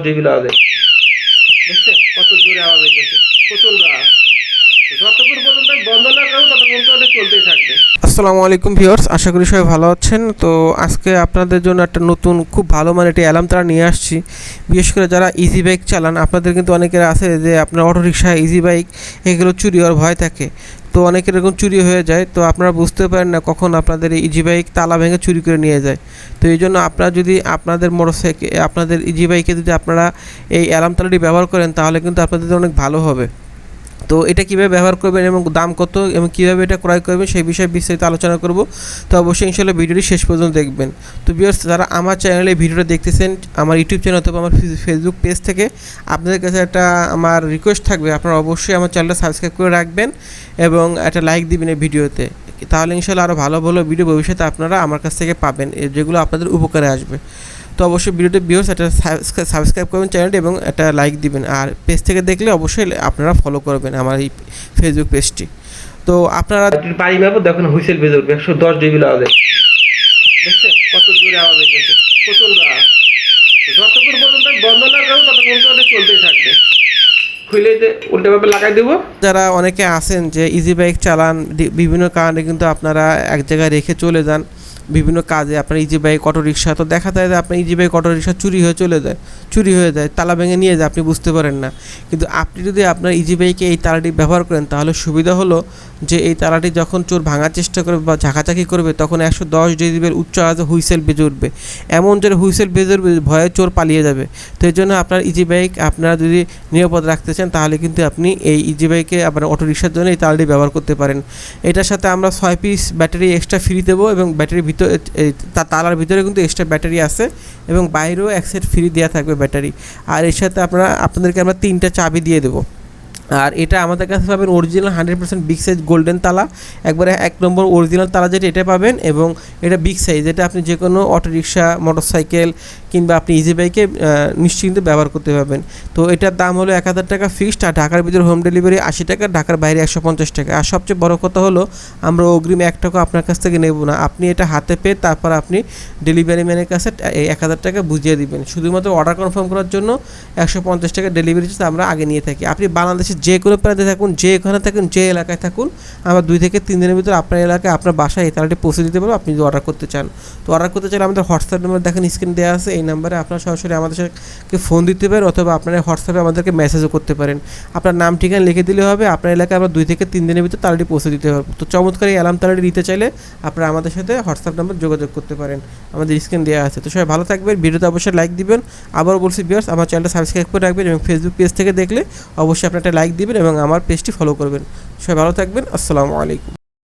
Devil আওয়াজে দেখছেন? কত জোরে আওয়াজ হইতেছে। প্রচণ্ড আওয়াজ। আসসালামু আলাইকুম ভিউয়ার্স, আশা করি সবাই ভালো আছেন। তো আজকে আপনাদের জন্য একটা নতুন খুব ভালো মানে একটি অ্যালার্ম তারা নিয়ে আসছি। বিশেষ করে যারা ইজি বাইক চালান, আপনাদের কিন্তু অনেকের আছে যে আপনার অটো রিক্সা ইজি বাইক এগুলো চুরি হওয়ার ভয় থাকে। তো অনেকের এরকম চুরি হয়ে যায়, তো আপনারা বুঝতে পারেন না কখন আপনাদের ইজি বাইক তালা ভেঙে চুরি করে নিয়ে যায়। তো এই জন্য আপনারা যদি আপনাদের মোটরসাইকেল আপনাদের ইজি বাইকে যদি আপনারা এই অ্যালার্ম তালাটি ব্যবহার করেন, তাহলে কিন্তু আপনাদের অনেক ভালো হবে। তো এটা কীভাবে ব্যবহার করবেন এবং দাম কত এবং কীভাবে এটা ক্রয় করবেন সেই বিষয়ে বিস্তারিত আলোচনা করব। তো অবশ্যই ইনশাল্লাহ ভিডিওটি শেষ পর্যন্ত দেখবেন। তো বিয়ার্স যারা আমার চ্যানেলে ভিডিওটা দেখতেছেন, আমার ইউটিউব চ্যানেল অথবা আমার ফেসবুক পেজ থেকে, আপনাদের কাছে একটা আমার রিকোয়েস্ট থাকবে। আপনারা অবশ্যই আমার চ্যানেলটা সাবস্ক্রাইব করে রাখবেন এবং একটা লাইক দিবেন এই ভিডিওতে। তাহলে ইনশাল্লাহ আরও ভালো ভালো ভিডিও ভবিষ্যতে আপনারা আমার কাছ থেকে পাবেন যেগুলো আপনাদের উপকারে আসবে। তো অবশ্যই ভিডিওতে ভিউস একটা সাবস্ক্রাইব করবেন চ্যানেলটি এবং একটা লাইক দিবেন। আর পেজ থেকে দেখলে অবশ্যই আপনারা ফলো করবেন আমার এই ফেসবুক পেজটি তো আপনারা বাড়ি মারবো দেখুন হুইসেল বেজে উঠবে একশো দশ ডিবিল আওয়াজে। দেখছেন? কত জোরে আওয়াজ হইতেছে। প্রচণ্ড আওয়াজ। যতক্ষণ পর্যন্ত বন্ধ না করব ততক্ষণ তো এটা চলতেই থাকবে। খুলে উল্টোভাবে লাগাই দেবো। যারা অনেকে আছেন যে ইজি বাইক চালান বিভিন্ন কারণে কিন্তু আপনারা এক জায়গায় রেখে চলে যান। বিভিন্ন কাজে আপনার ইজি বাইক অটো রিক্সা তো দেখা যায় যে আপনার ইজি বাইক অটো রিক্সা চুরি হয়ে চলে যায়, চুরি হয়ে যায়, তালা ভেঙে নিয়ে যায়, আপনি বুঝতে পারেন না। কিন্তু আপনি যদি আপনার ইজি বাইকে এই তালাটি ব্যবহার করেন, তাহলে সুবিধা হলো যে এই তালাটি যখন চোর ভাঙার চেষ্টা করবে বা ঝাঁকাঝাঁকি করবে, তখন একশো দশ ডেসিবেল উচ্চ আওয়াজে হুইসেল বেজে উঠবে। এমন জোরে হুইসেল বেজে উঠবে ভয়ে চোর পালিয়ে যাবে। তো এই জন্য আপনার ইজি বাইক আপনারা যদি নিরাপদ রাখতে চান, তাহলে কিন্তু আপনি এই ইজি বাইকে আপনার অটো রিক্সার জন্য এই তালাটি ব্যবহার করতে পারেন। এটার সাথে আমরা ছয় পিস ব্যাটারি এক্সট্রা ফ্রি দেবো এবং ব্যাটারি ভিতরে এই তার তালার ভিতরে কিন্তু এক্সট্রা ব্যাটারি আছে এবং বাইরেও এক সেট ফ্রি দেওয়া থাকবে ব্যাটারি আর এর সাথে আপনারা, আপনাদেরকে আমরা তিনটা চাবি দিয়ে দেবো। আর এটা আমাদের কাছে পাবেন original hundred percent big size golden তালা। একবারে এক নম্বর অরিজিনাল তালা যেটা, এটা পাবেন এবং এটা বিগ সাইজ এটা আপনি যে কোনো অটো রিক্সা মোটরসাইকেল কিংবা আপনি ইজি বাইকে নিশ্চিন্তে ব্যবহার করতে পারবেন। তো এটার দাম হলো এক হাজার টাকা ফিক্সড আর ঢাকার ভিতরে হোম ডেলিভারি আশি টাকা, ঢাকার বাইরে একশো পঞ্চাশ টাকা। আর সবচেয়ে বড় কথা হলো, আমরা অগ্রিম এক টাকা আপনার কাছ থেকে নেব না। আপনি এটা হাতে পেয়ে তারপর আপনি ডেলিভারি ম্যানের কাছে এই এক হাজার টাকা বুঝিয়ে দিবেন। শুধুমাত্র অর্ডার কনফার্ম করার জন্য একশো পঞ্চাশ টাকা ডেলিভারি আমরা আগে নিয়ে থাকি। আপনি বাংলাদেশের যে কোনো প্রান্তে থাকুন, যে এখানে থাকুন, যে এলাকায় থাকুন, আমরা দুই থেকে তিন দিনের ভিতরে আপনার এলাকায়, আপনার বাসায় এই তালাটি পৌঁছে দিতে পারব। আপনি যদি অর্ডার করতে চান। তো অর্ডার করতে চাইলে আমাদের হোয়াটসঅ্যাপ নাম্বার দেখেন স্ক্রিন দেওয়া আছে। এই নাম্বারে আপনার সরাসরি আমাদের সাথে ফোন দিতে পারেন অথবা আপনার হোয়াটসঅ্যাপে আমাদেরকে মেসেজও করতে পারেন। আপনার নাম, ঠিকানা লিখে দিলে হবে, আপনার এলাকায় আমরা দুই থেকে তিন দিনের ভিতরে তালাটি পৌঁছে দিতে পারব। তো চমৎকার এই অ্যালার্ম তালাটি নিতে চাইলে আপনারা আমাদের সাথে হোয়াটসঅ্যাপ নাম্বার যোগাযোগ করতে পারেন। আমাদের স্ক্রিন দেওয়া আছে। তো সবাই ভালো থাকবেন, ভিডিওতে অবশ্যই লাইক দিবেন। আবারও বলছি বিয়ার্স আমার চ্যানেলটা সাবস্ক্রাইব করে রাখবেন এবং ফেসবুক পেজ থেকে দেখলে অবশ্যই আপনার একটা লাইক দিবেন এবং আমার পেজটি ফলো করবেন। সবাই ভালো থাকবেন। আসসালামু আলাইকুম।